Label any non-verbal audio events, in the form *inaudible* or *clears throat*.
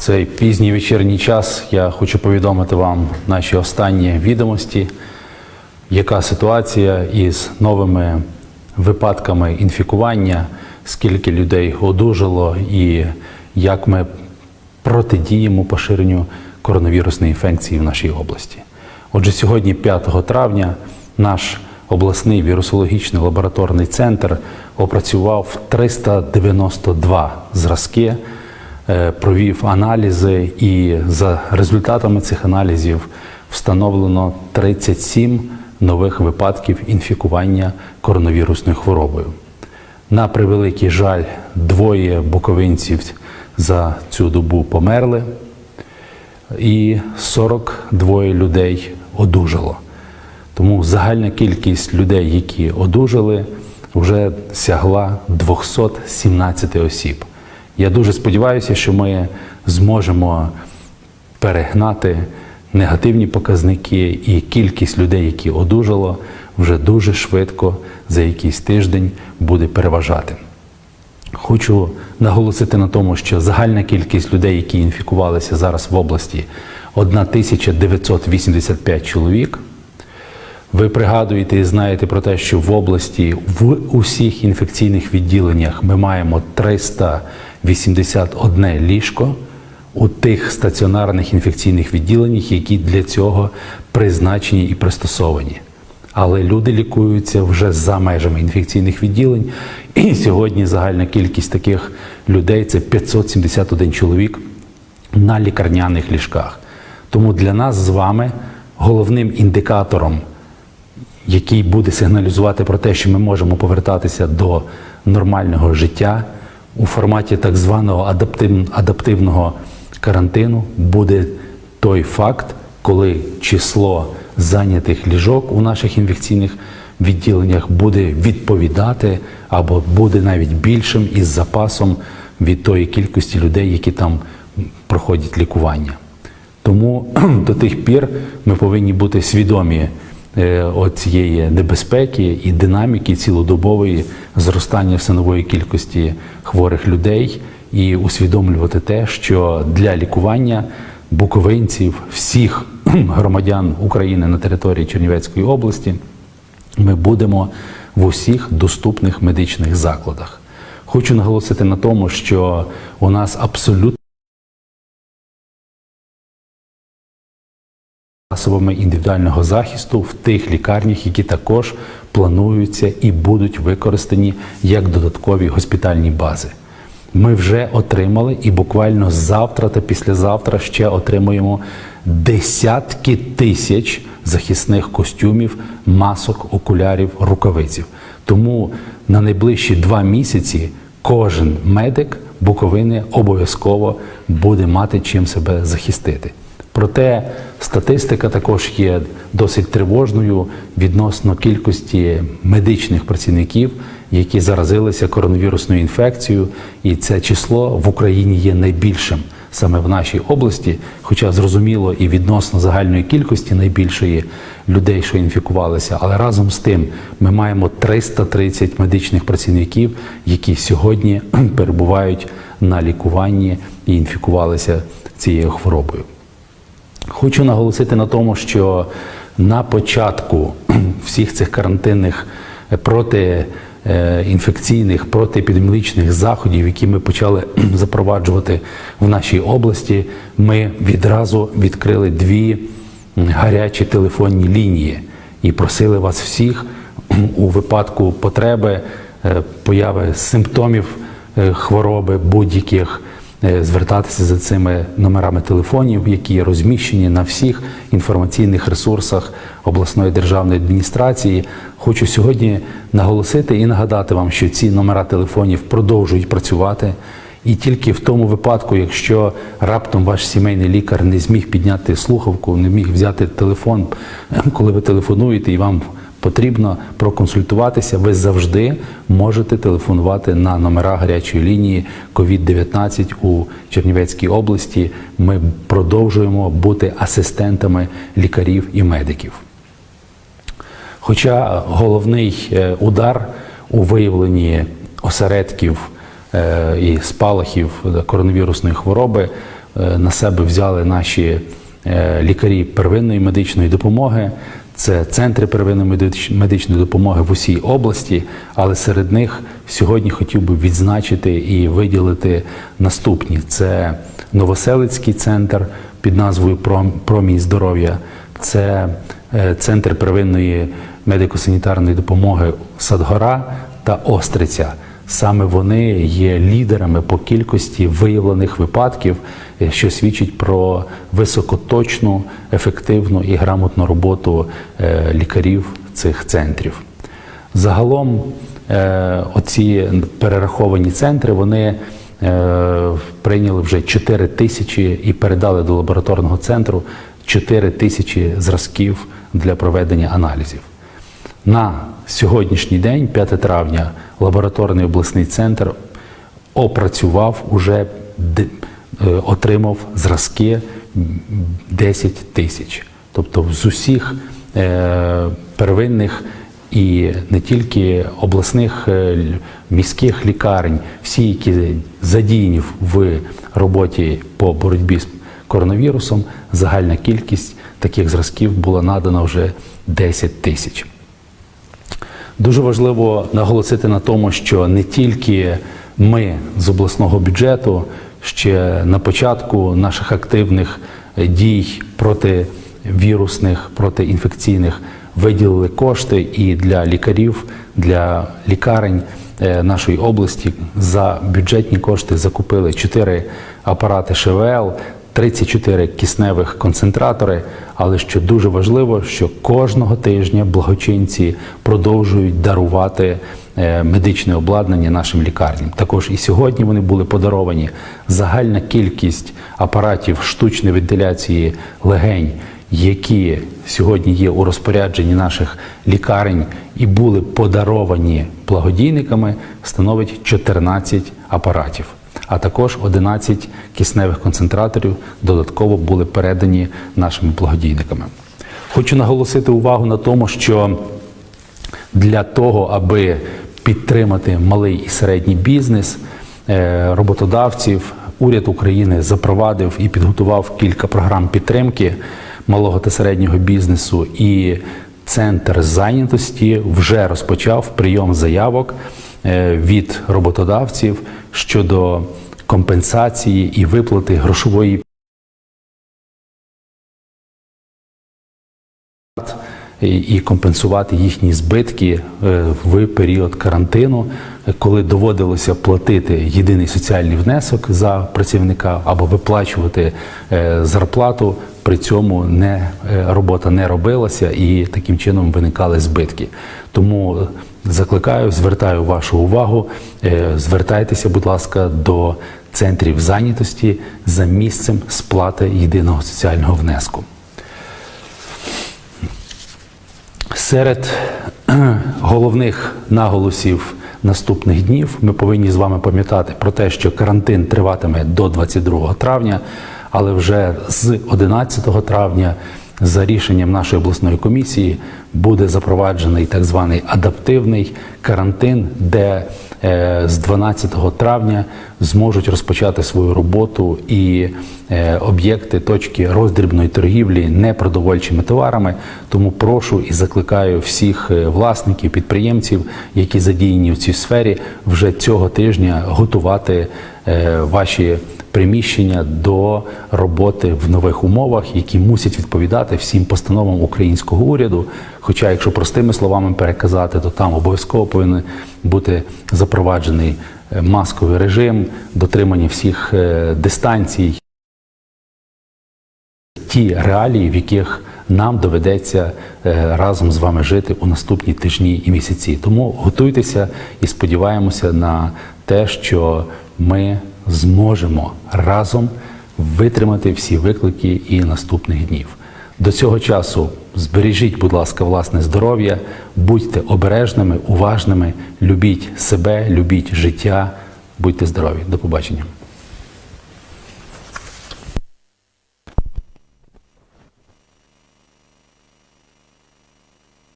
цей пізній вечірній час я хочу повідомити вам наші останні відомості, яка ситуація із новими випадками інфікування, скільки людей одужало і як ми протидіємо поширенню коронавірусної інфекції в нашій області. Отже, сьогодні, 5 травня, наш обласний вірусологічний лабораторний центр опрацював 392 зразки, провів аналізи, і за результатами цих аналізів встановлено 37 нових випадків інфікування коронавірусною хворобою. На превеликий жаль, двоє буковинців за цю добу померли, і 42 людей одужало. Тому загальна кількість людей, які одужали, вже сягла 217 осіб. Я дуже сподіваюся, що ми зможемо перегнати негативні показники і кількість людей, які одужало, вже дуже швидко за якийсь тиждень буде переважати. Хочу наголосити на тому, що загальна кількість людей, які інфікувалися зараз в області, 1985 чоловік. Ви пригадуєте і знаєте про те, що в області в усіх інфекційних відділеннях ми маємо 381 ліжко у тих стаціонарних інфекційних відділеннях, які для цього призначені і пристосовані. Але люди лікуються вже за межами інфекційних відділень. І сьогодні загальна кількість таких людей це 571 чоловік на лікарняних ліжках. Тому для нас з вами головним індикатором, який буде сигналізувати про те, що ми можемо повертатися до нормального життя у форматі так званого адаптив- адаптивного карантину, буде той факт, коли число зайнятих ліжок у наших інфекційних відділеннях буде відповідати або буде навіть більшим із запасом від тої кількості людей, які там проходять лікування. Тому *clears throat* до тих пір ми повинні бути свідомі цієї небезпеки і динаміки цілодобової зростання все нової кількості хворих людей і усвідомлювати те, що для лікування буковинців, всіх *clears throat* громадян України на території Чернівецької області ми будемо в усіх доступних медичних закладах. Хочу наголосити на тому, що у нас абсолютно засобами індивідуального захисту в тих лікарнях, які також плануються і будуть використані як додаткові госпітальні бази. Ми вже отримали і буквально завтра та післязавтра ще отримуємо десятки тисяч захисних костюмів, масок, окулярів, рукавиців. Тому на найближчі два місяці кожен медик Буковини обов'язково буде мати чим себе захистити. Проте статистика також є досить тривожною відносно кількості медичних працівників, які заразилися коронавірусною інфекцією, і це число в Україні є найбільшим саме в нашій області, хоча зрозуміло і відносно загальної кількості найбільшої людей, що інфікувалися, але разом з тим ми маємо 330 медичних працівників, які сьогодні *clears throat* перебувають на лікуванні і інфікувалися цією хворобою. Хочу наголосити на тому, що на початку *clears throat* всіх цих карантинних е, протиінфекційних, протиепідеміологічних заходів, які ми почали *clears throat* запроваджувати в нашій області, ми відразу відкрили дві гарячі телефонні лінії і просили вас всіх *clears throat* у випадку потреби е, появи симптомів е, хвороби будь-яких е, звертатися за цими номерами телефонів, які розміщені на всіх інформаційних ресурсах обласної державної адміністрації. Хочу сьогодні наголосити і нагадати вам, що ці номера телефонів продовжують працювати. І тільки в тому випадку, якщо раптом ваш сімейний лікар не зміг підняти слухавку, не міг взяти телефон, коли ви телефонуєте і вам потрібно проконсультуватися, ви завжди можете телефонувати на номера гарячої лінії COVID-19 у Чернівецькій області. Ми продовжуємо бути асистентами лікарів і медиків. Хоча головний е, удар у виявленні осередків е, і спалахів коронавірусної хвороби е, на себе взяли наші лікарі первинної медичної допомоги. Це центри первинної медич- медичної допомоги в усій області, але серед них сьогодні хотів би відзначити і виділити наступні: це Новоселицький центр під назвою «Пром- Промінь здоров'я, це е, центр первинної медико-санітарної допомоги Садгора та Остриця. Саме вони є лідерами по кількості виявлених випадків, е, що свідчить про високоточну, ефективну і грамотну роботу е, лікарів цих центрів. Загалом е, оці перераховані центри вони прийняли вже 4 тисячі і передали до лабораторного центру 4 тисячі зразків для проведення аналізів. На сьогоднішній день, 5 травня, лабораторний обласний центр опрацював уже е, отримав зразки м, 10 тисяч. Тобто з усіх е, первинних і не тільки обласних е, міських лікарень, всі, які задіяні в роботі по боротьбі з коронавірусом, загальна кількість таких зразків була надана вже 10 тисяч. Дуже важливо наголосити на тому, що не тільки ми з обласного бюджету ще на початку наших активних дій проти вірусних, протиінфекційних виділили кошти і для лікарів, для лікарень е, нашої області. За бюджетні кошти закупили 4 апарати ШВЛ, 34 кисневих концентратори. Але що дуже важливо, що кожного тижня благочинці продовжують дарувати е, медичне обладнання нашим лікарням. Також і сьогодні вони були подаровані. Загальна кількість апаратів штучної вентиляції легень, які сьогодні є у розпорядженні наших лікарень і були подаровані благодійниками, становить 14 апаратів а також 11 кисневих концентраторів додатково були передані нашими благодійниками. Хочу наголосити увагу на тому, що для того, аби підтримати малий і середній бізнес, е, роботодавців, уряд України запровадив і підготував кілька програм підтримки малого та середнього бізнесу. І центр зайнятості вже розпочав прийом заявок від роботодавців щодо компенсації і виплати грошової і- компенсувати їхні збитки е, в період карантину, коли доводилося платити єдиний соціальний внесок за працівника або виплачувати е, зарплату. При цьому не е, робота не робилася і таким чином виникали збитки. Тому закликаю, звертаю вашу увагу. Звертайтеся, будь ласка, до центрів зайнятості за місцем сплати єдиного соціального внеску. Серед *clears throat* головних наголосів наступних днів ми повинні з вами пам'ятати про те, що карантин триватиме до 22 травня, але вже з 11 травня за рішенням нашої обласної комісії буде запроваджений так званий адаптивний карантин, де е, з 12 травня зможуть розпочати свою роботу і е, об'єкти, точки роздрібної торгівлі непродовольчими товарами. Тому прошу і закликаю всіх е, власників, підприємців, які задіяні в цій сфері, вже цього тижня готувати е, ваші приміщення до роботи в нових умовах, які мусять відповідати всім постановам українського уряду. Хоча, якщо простими словами переказати, то там обов'язково повинен бути запроваджений масковий режим, дотримання всіх е, дистанцій, ті реалії, в яких нам доведеться е, разом з вами жити у наступні тижні і місяці. Тому готуйтеся і сподіваємося на те, що ми зможемо разом витримати всі виклики і наступних днів. До цього часу збережіть, будь ласка, власне здоров'я, будьте обережними, уважними, любіть себе, любіть життя, будьте здорові. До побачення.